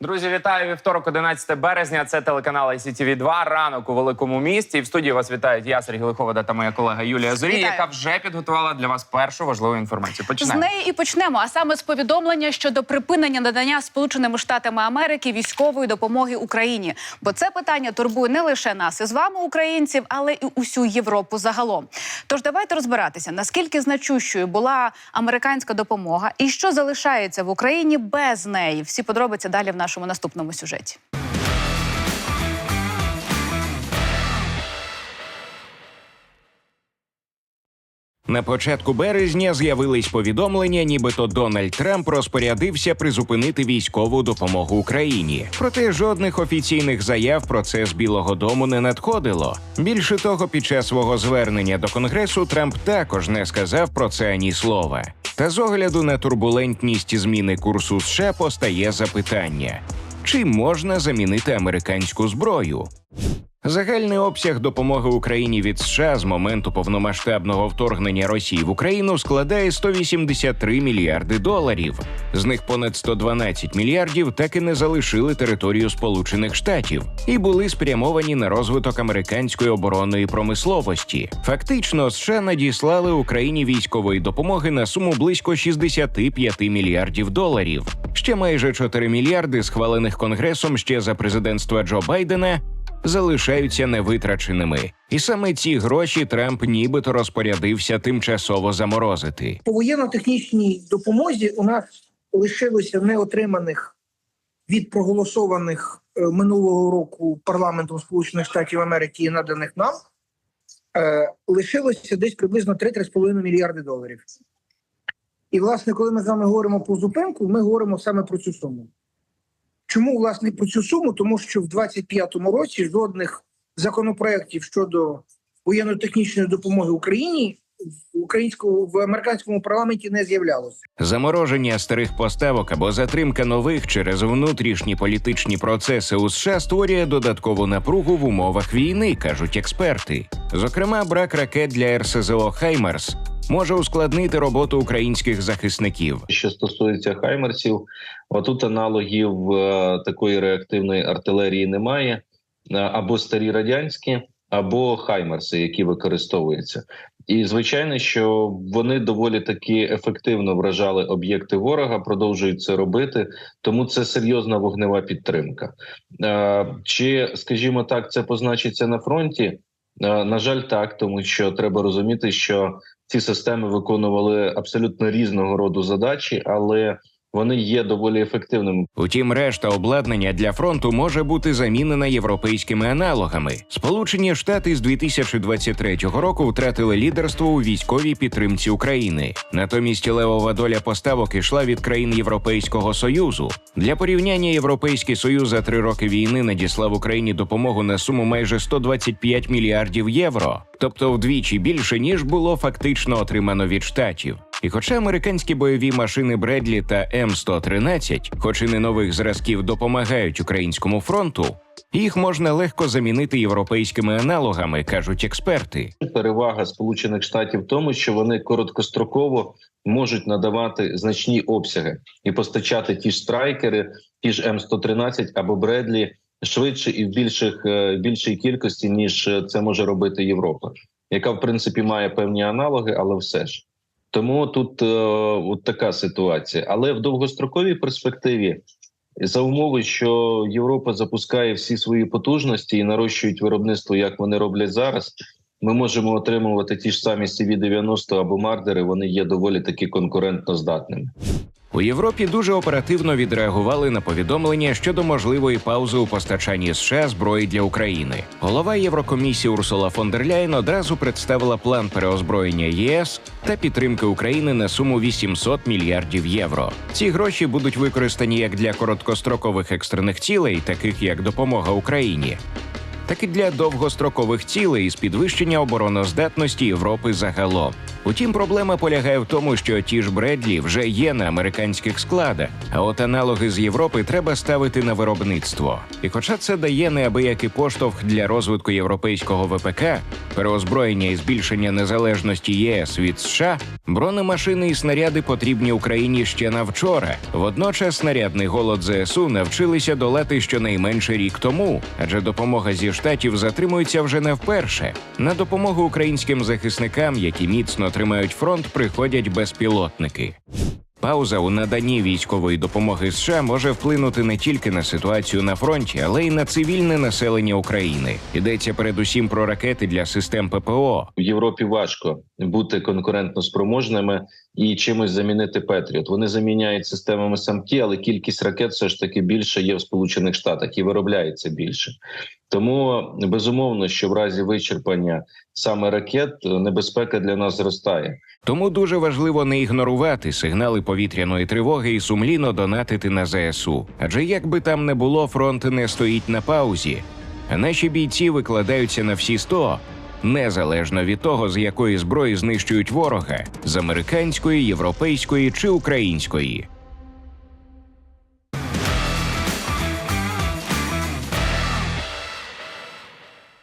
Друзі, вітаю вівторок, 11 березня. Це телеканал ICTV 2 ранок у великому місті. І в студії вас вітають я, Сергій Лиховода та моя колега Юлія Зорі, Вітаю. яка вже підготувала для вас першу важливу інформацію. З неї і почнемо. А саме з повідомлення щодо припинення надання Сполученими Штатами Америки військової допомоги Україні. Бо це питання турбує не лише нас із вами, українців, але і усю Європу загалом. Тож давайте розбиратися, наскільки значущою була американська допомога і що залишається в Україні без неї. Всі подробиці далі в нашому наступному сюжеті. На початку березня з'явились повідомлення, нібито Дональд Трамп розпорядився призупинити військову допомогу Україні. Проте жодних офіційних заяв про це з Білого Дому не надходило. Більше того, під час свого звернення до конгресу Трамп також не сказав про це ані слова. Та з огляду на турбулентність зміни курсу США постає запитання: чи можна замінити американську зброю? Загальний обсяг допомоги Україні від США з моменту повномасштабного вторгнення Росії в Україну складає 183 мільярди доларів. З них понад 112 мільярдів так і не залишили територію Сполучених Штатів і були спрямовані на розвиток американської оборонної промисловості. Фактично, США надіслали Україні військової допомоги на суму близько 65 мільярдів доларів. Ще майже 4 мільярди, схвалених конгресом ще за президентства Джо Байдена, залишаються невитраченими, і саме ці гроші Трамп нібито розпорядився тимчасово заморозити. По воєнно-технічній допомозі у нас лишилося неотриманих від проголосованих е, минулого року парламентом Сполучених Штатів Америки і наданих нам. е, Лишилося десь приблизно 3-3,5 мільярди доларів. І, власне, коли ми з вами говоримо про зупинку, ми говоримо саме про цю суму. Чому, власне, про цю суму? Тому що в 2025 році жодних законопроєктів щодо воєнно-технічної допомоги Україні в українському в американському парламенті не з'являлося. Замороження старих поставок або затримка нових через внутрішні політичні процеси у США створює додаткову напругу в умовах війни, кажуть експерти. Зокрема, брак ракет для РСЗО Хаймерс може ускладнити роботу українських захисників. Що стосується хаймерсів, отут аналогів е, такої реактивної артилерії немає Е, або старі радянські, або хаймерси, які використовуються. І звичайно, що вони доволі таки ефективно вражали об'єкти ворога, продовжують це робити, тому це серйозна вогнева підтримка. Е, Чи, скажімо так, це позначиться на фронті? Е, На жаль, так, тому що треба розуміти, що ці системи виконували абсолютно різного роду задачі, але вони є доволі ефективними. Утім, решта обладнання для фронту може бути замінена європейськими аналогами. Сполучені Штати з 2023 року втратили лідерство у військовій підтримці України. Натомість левова доля поставок ішла від країн Європейського союзу. Для порівняння Європейський союз за три роки війни надіслав Україні допомогу на суму майже 125 мільярдів євро, тобто вдвічі більше ніж було фактично отримано від штатів. І хоча американські бойові машини Бредлі та М113, хоч і не нових зразків, допомагають українському фронту, їх можна легко замінити європейськими аналогами, кажуть експерти. Перевага Сполучених Штатів в тому, що вони короткостроково можуть надавати значні обсяги і постачати ті ж страйкери, ті ж М113 або Бредлі швидше і в більших е, більшій кількості, ніж це може робити Європа, яка в принципі має певні аналоги, але все ж. Тому тут е, от така ситуація. Але в довгостроковій перспективі, за умови, що Європа запускає всі свої потужності і нарощують виробництво, як вони роблять зараз, ми можемо отримувати ті ж самі CV-90 або мардери. Вони є доволі таки конкурентно здатними. У Європі дуже оперативно відреагували на повідомлення щодо можливої паузи у постачанні США зброї для України. Голова Єврокомісії Урсула фон дер Ляйн одразу представила план переозброєння ЄС та підтримки України на суму 800 мільярдів євро. Ці гроші будуть використані як для короткострокових екстрених цілей, таких як допомога Україні, так і для довгострокових цілей із підвищення обороноздатності Європи загалом. Утім, проблема полягає в тому, що ті ж Бредлі вже є на американських складах, а от аналоги з Європи треба ставити на виробництво. І хоча це дає неабиякий поштовх для розвитку європейського ВПК, переозброєння і збільшення незалежності ЄС від США, бронемашини і снаряди потрібні Україні ще на вчора. Водночас снарядний голод ЗСУ навчилися долати щонайменше рік тому, адже допомога зі штатів затримується вже не вперше. На допомогу українським захисникам, які міцно тримають фронт, приходять безпілотники. Пауза у наданні військової допомоги США може вплинути не тільки на ситуацію на фронті, але й на цивільне населення України. Йдеться передусім про ракети для систем ППО, в Європі важко бути конкурентно спроможними і чимось замінити Петріот. Вони заміняють системами самкі, але кількість ракет все ж таки більше є в Сполучених Штатах і виробляється більше. Тому безумовно, що в разі вичерпання саме ракет небезпека для нас зростає. Тому дуже важливо не ігнорувати сигнали повітряної тривоги і сумлінно донатити на ЗСУ. Адже як би там не було, фронт не стоїть на паузі. Наші бійці викладаються на всі 100, незалежно від того, з якої зброї знищують ворога з американської, європейської чи української.